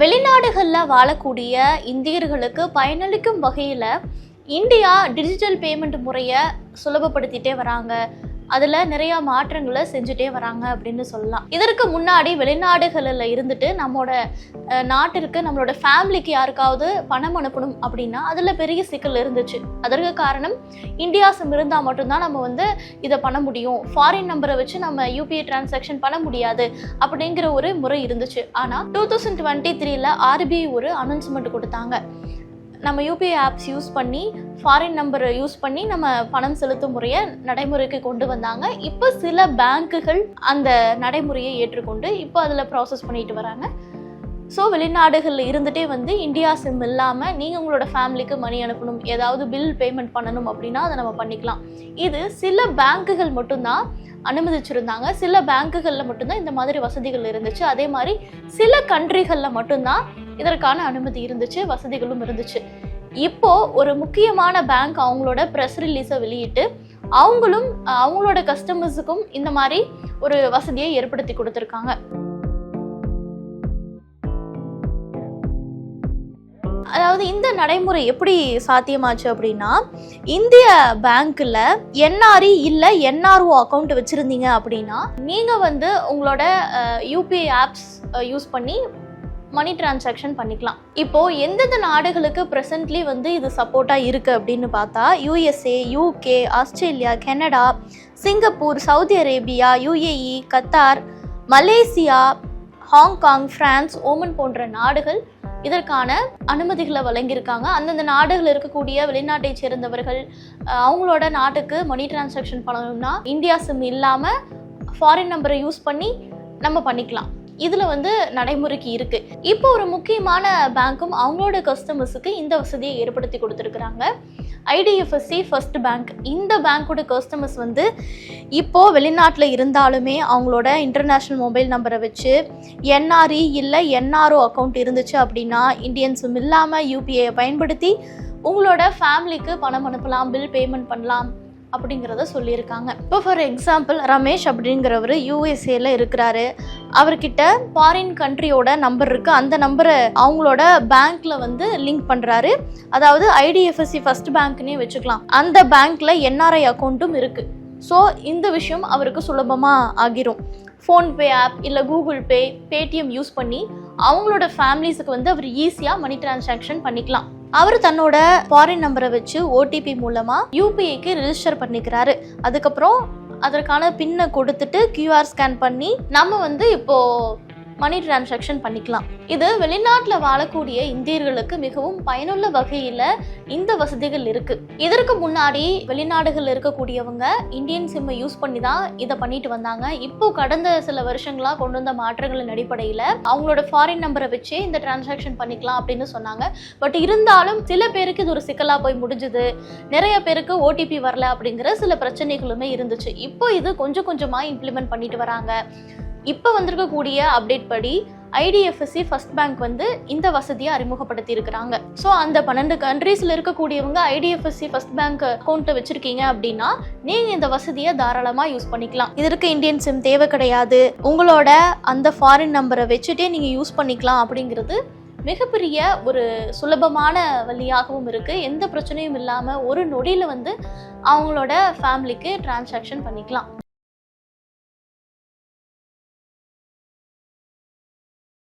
வெளிநாடுகளில் வாழக்கூடிய இந்தியர்களுக்கு பயனளிக்கும் வகையில் இந்தியா டிஜிட்டல் பேமெண்ட் முறையை சுலபப்படுத்திட்டே வராங்க. அதில் நிறைய மாற்றங்களை செஞ்சுட்டே வராங்க அப்படின்னு சொல்லலாம். இதற்கு முன்னாடி வெளிநாடுகளில் இருந்துட்டு நம்மளோட நாட்டிற்கு நம்மளோட ஃபேமிலிக்கு யாருக்காவது பணம் அனுப்பணும் அப்படின்னா அதில் பெரிய சிக்கல் இருந்துச்சு. அதற்கு காரணம் இந்தியா சிம் இருந்தால் மட்டும்தான் நம்ம வந்து இதை பண்ண முடியும். ஃபாரின் நம்பரை வச்சு நம்ம யூபிஐ டிரான்சாக்ஷன் பண்ண முடியாது அப்படிங்கிற ஒரு முறை இருந்துச்சு. ஆனால் டூ தௌசண்ட் டுவெண்ட்டி த்ரீல ஆர்பிஐ ஒரு அனௌன்ஸ்மெண்ட் கொடுத்தாங்க. நம்ம யூபிஐ ஆப்ஸ் யூஸ் பண்ணி ஃபாரின் நம்பரை யூஸ் பண்ணி நம்ம பணம் செலுத்தும் முறையை நடைமுறைக்கு கொண்டு வந்தாங்க. இப்போ சில பேங்க்குகள் அந்த நடைமுறையை ஏற்றுக்கொண்டு இப்போ அதில் ப்ராசஸ் பண்ணிட்டு வராங்க. ஸோ வெளிநாடுகளில் இருந்துகிட்டே வந்து இந்தியா சிம் இல்லாமல் நீங்கள் உங்களோட ஃபேமிலிக்கு மணி அனுப்பணும் ஏதாவது பில் பேமெண்ட் பண்ணணும் அப்படின்னா அதை நம்ம பண்ணிக்கலாம். இது சில பேங்க்குகள் மட்டும்தான் அனுமதிச்சிருந்தாங்க. சில பேங்க்குகளில் மட்டும்தான் இந்த மாதிரி வசதிகள் இருந்துச்சு. அதே மாதிரி சில கண்ட்ரிகளில் மட்டும்தான் இதற்கான அனுமதி இருந்துச்சு வசதிகளும் இருந்துச்சு. இப்போ ஒரு முக்கியமான பேங்க் அவங்களோட ப்ரெஸ் ரிலீஸை வெளியிட்டு அவங்களும் அவங்களோட கஸ்டமர்ஸுக்கும் இந்த மாதிரி ஒரு வசதியை ஏற்படுத்தி கொடுத்துருக்காங்க. அதாவது இந்த நடைமுறை எப்படி சாத்தியமாச்சு அப்படின்னா இந்திய பேங்க்ல என்ஆர்இ இல்லை என்ஆர்ஓ அக்கௌண்ட் வச்சிருந்தீங்க அப்படின்னா நீங்க வந்து உங்களோட யூபிஐ ஆப்ஸ் யூஸ் பண்ணி மணி டிரான்சாக்ஷன் பண்ணிக்கலாம். இப்போ எந்தெந்த நாடுகளுக்கு ப்ரெசன்ட்லி வந்து இது சப்போர்ட்டாக இருக்குது அப்படின்னு பார்த்தா USA UK Australia Canada Singapore Saudi Arabia UAE Qatar Malaysia Hong Kong France Oman போன்ற நாடுகள் இதற்கான அனுமதிகளை வழங்கியிருக்காங்க. அந்தந்த நாடுகளில் இருக்கக்கூடிய வெளிநாட்டை சேர்ந்தவர்கள் அவங்களோட நாட்டுக்கு மணி டிரான்சாக்ஷன் பண்ணணும்னா இந்தியா சிம் இல்லாமல் ஃபாரின் நம்பரை யூஸ் பண்ணி நம்ம பண்ணிக்கலாம். இதில் வந்து நடைமுறைக்கு இருக்கு. இப்போ ஒரு முக்கியமான பேங்க்கும் அவங்களோட கஸ்டமர்ஸுக்கு இந்த வசதியை ஏற்படுத்தி கொடுத்துருக்குறாங்க. ஐடிஎஃப்எஸ்சி ஃபர்ஸ்ட் பேங்க் இந்த பேங்க்கோட கஸ்டமர்ஸ் வந்து இப்போது வெளிநாட்டில் இருந்தாலுமே அவங்களோட இன்டர்நேஷ்னல் மொபைல் நம்பரை வச்சு என்ஆர்இ இல்லை என்ஆர்ஓ அக்கௌண்ட் இருந்துச்சு அப்படின்னா இந்தியன்ஸும் இல்லாமல் யூபிஐயை பயன்படுத்தி உங்களோட ஃபேமிலிக்கு பணம் அனுப்பலாம் பில் பேமெண்ட் பண்ணலாம். அப்படிங்கிறத சொல்லியிருக்காங்க. இப்போ ஃபார் எக்ஸாம்பிள் ரமேஷ் அப்படிங்கிறவர் யூஎஸ்ஏல இருக்கிறாரு. அவர்கிட்ட ஃபாரின் கண்ட்ரியோட நம்பர் இருக்கு. அந்த நம்பரை அவங்களோட பேங்க்ல வந்து லிங்க் பண்றாரு. அதாவது ஐடிஎஃப்எஸ்சி ஃபர்ஸ்ட் பேங்க்னே வச்சுக்கலாம். அந்த பேங்க்ல என்ஆர்ஐ அக்கௌண்ட்டும் இருக்கு. ஸோ இந்த விஷயம் அவருக்கு சுலபமாக ஆகிரும். ஃபோன்பே ஆப் இல்லை கூகுள் பே பேடிஎம் யூஸ் பண்ணி அவங்களோட ஃபேமிலிஸுக்கு வந்து அவர் ஈஸியாக மணி டிரான்சாக்ஷன் பண்ணிக்கலாம். அவர் தன்னோட ஃபாரின் நம்பரை வச்சு ஓடிபி மூலமாக யூபிஐக்கு ரிஜிஸ்டர் பண்ணிக்கிறாரு. அதுக்கப்புறம் அதற்கான பின்னை கொடுத்துட்டு கியூஆர் ஸ்கேன் பண்ணி நம்ம வந்து இப்போ மணி டிரான்சாக்ஷன் பண்ணிக்கலாம். இது வெளிநாட்டில் வாழக்கூடிய இந்தியர்களுக்கு மிகவும் பயனுள்ள வகையில் இந்த வசதிகள் இருக்கு. இதற்கு முன்னாடி வெளிநாடுகளில் இருக்கக்கூடியவங்க இந்தியன் சிம்மை யூஸ் பண்ணி தான் இதை பண்ணிட்டு வந்தாங்க. இப்போ கடந்த சில வருஷங்களா கொண்டு வந்த மாற்றங்களின் அடிப்படையில் அவங்களோட ஃபாரின் நம்பரை வச்சே இந்த டிரான்சாக்ஷன் பண்ணிக்கலாம் அப்படின்னு சொன்னாங்க. பட் இருந்தாலும் சில பேருக்கு இது ஒரு சிக்கலாக போய் முடிஞ்சுது. நிறைய பேருக்கு ஓடிபி வரல அப்படிங்கிற சில பிரச்சனைகளுமே இருந்துச்சு. இப்போ இது கொஞ்சம் கொஞ்சமாக இம்ப்ளிமெண்ட் பண்ணிட்டு வராங்க. இப்போ வந்திருக்கக்கூடிய அப்டேட் படி ஐடிஎஃப்எஸ்சி ஃபர்ஸ்ட் பேங்க் வந்து இந்த வசதியை அறிமுகப்படுத்தி இருக்கிறாங்க ஸோ அந்த பன்னெண்டு கண்ட்ரீஸில் இருக்கக்கூடியவங்க ஐடிஎஃப்எஸ்சி ஃபர்ஸ்ட் பேங்க் அக்கௌண்ட்டை வச்சிருக்கீங்க அப்படின்னா நீங்கள் இந்த வசதியை தாராளமாக யூஸ் பண்ணிக்கலாம். இதற்கு இந்தியன் சிம் தேவை கிடையாது. உங்களோட அந்த ஃபாரின் நம்பரை வச்சுட்டே நீங்கள் யூஸ் பண்ணிக்கலாம் அப்படிங்கிறது மிகப்பெரிய ஒரு சுலபமான வழியாகவும் இருக்குது எந்த பிரச்சனையும் இல்லாமல் ஒரு நொடியில் வந்து அவங்களோட ஃபேமிலிக்கு டிரான்சாக்ஷன் பண்ணிக்கலாம்.